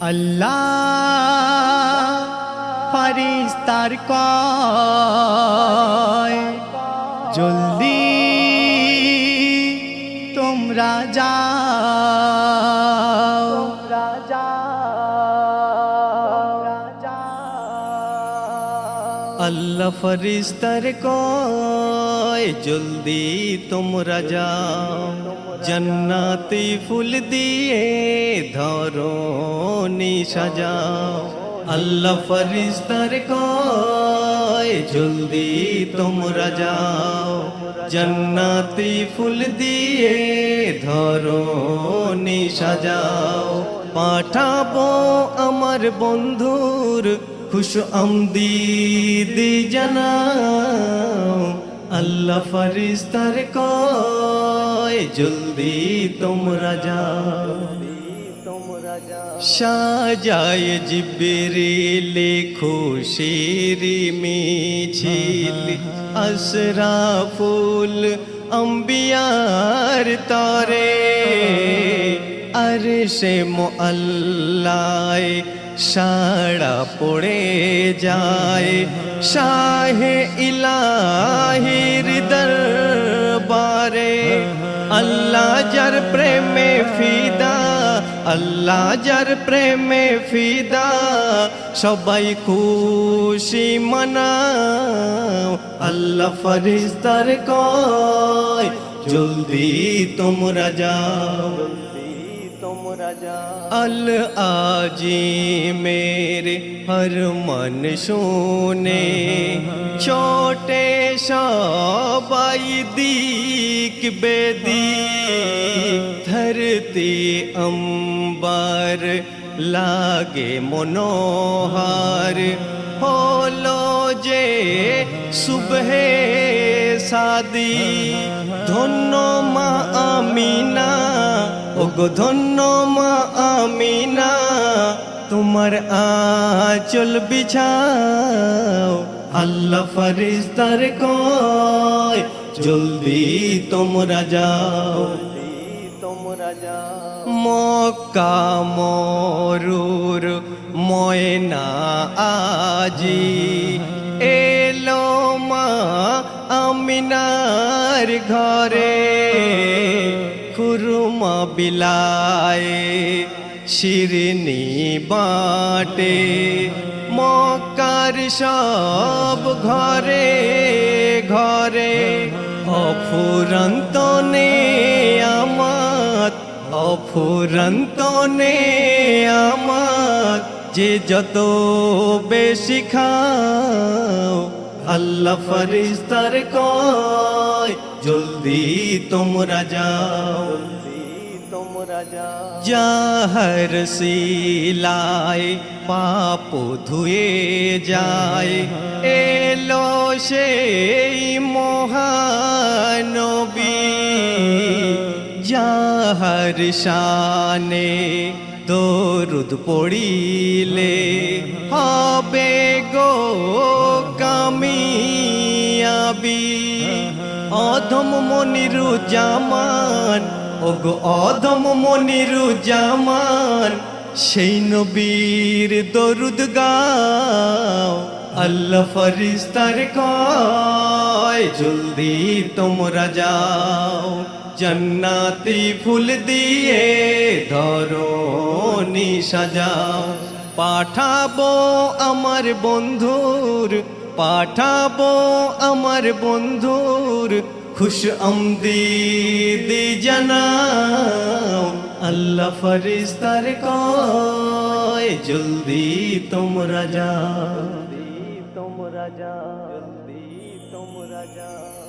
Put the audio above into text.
আল্লাহ ফারিস্তার কয় জলদি তোমরা যাও। আল্লাহ ফরিস্তার কয় জলদি তোমরা যাও। জন্নাতি ফুল দিয়ে ধরো নি সাজাও আল্লাহ ফরিস্তার কয়, জলদি তোমরা যাও। জন্নাতি ফুল দিয়ে ধরো নি সাজাও পাঠাবো আমার বন্ধুর খুশ আমদিদ জানাও। আল্লাহ ফরিস্তার কয়, জলদি তোমরা যাও। সাজায় জিবিরিলে খুশির মিছিল আসরাফুল অম্বিয়ার তরে। আর সে মোল্লায় সাড়া পড়ে যায়, শাহে ইলাহির যার প্রেমে ফিদা, আল্লাহ যার প্রেমে ফিদা, সবাই খুশি মানাও। আল্লাহ ফরিস্তার কয়, জলদি তোমরা যাও। राजा। अल आजी मेरे हर मन सोने। छोटे शाबाई दीक बेदी। धरती अंबर लागे मनोहार। हो लो जे सुबह शादी दोनों माँ अमीना ওগো ধন্য মা আমিনা, তোমার আচল বিছাও। আল্লাহ ফরিস্তার কয়, জলদি তোমরা যাও। মক্কা মরুর ময়না আজি। এলো মা আমিনার ঘরে। খুরমা বিলায় শিরনি বাটে মক্কার সব ঘরে ঘরে অফুরন্ত নে আমার অফুরন্ত নে আমার যে যত বেশি খাও আল্লাহ ফরিস্তার কয় জলদি তোমরা যাও। যাহর সিলায় পাপ ধুয়ে যায়, এলো সেই মহানবী। যাহর শানে দরুদ পড়িলে হবে গো কামিয়াবি। অধম মনিরু জামান, ওগো অধম মনিরু জামান, সেই নবীর দরুদ গাও। আল্লাহ ফরিস্তার কয়, জলদি তোমরা যাও, জন্নাতি ফুল দিয়ে ধরো নি সাজাও। পাঠাবো আমার বন্ধুর পাঠাবো আমার বন্ধুর খুশ আমদিদ জানাও। আল্লাহ ফরিস্তার কয়, জলদি তোমরা যাও। তোমরা যা জলদি তোমরা যাও।